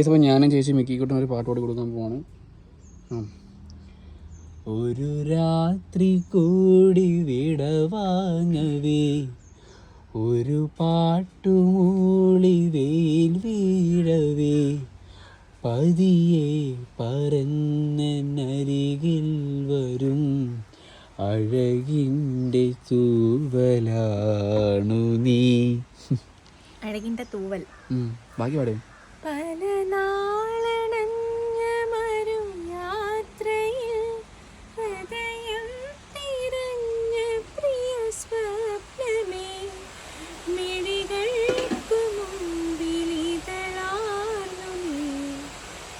അപ്പോൾ ഞാനും ചേച്ചി മിക്കിക്കൂട്ടും ഒരു പാട്ട് പാടി കൊടുക്കാൻ പോവാണ്. ഒരു രാത്രി കൂടി വിട വാങ്ങവേ. ഒരു പാട്ടുമൂളി വെയിൽ വീഴവേ. പതിയെ പരന്നരികിൽ വരും. അഴകിന്റെ തൂവലാണു നീ. അഴകിന്റെ തൂവൽ. ബാക്കി പാടേ.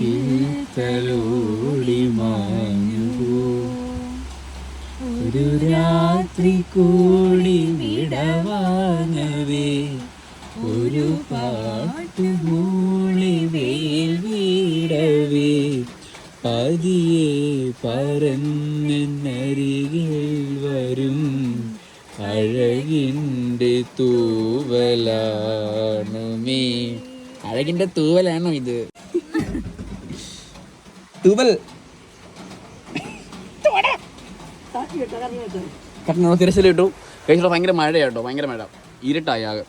നെറുകിൽ തലോടി മാഞ്ഞു ഒരു രാത്രി കൂടി വിടവാങ്ങവേ. ഒരു പാട്ട് മൂളി വേൽ വീടവേ. പതിയെ പരന്നരികിൽ വരും. അഴകിന്റെ തൂവലാണുമേ. അഴകിന്റെ തൂവലാണോ ഇത്? തൂവൽ. കട്ടനോ തിരച്ചിലിട്ടു കഴിച്ചിട്ട് ഭയങ്കര മഴയാട്ടോ ഭയങ്കര മഴ. ഇരുട്ടായി ആകെ.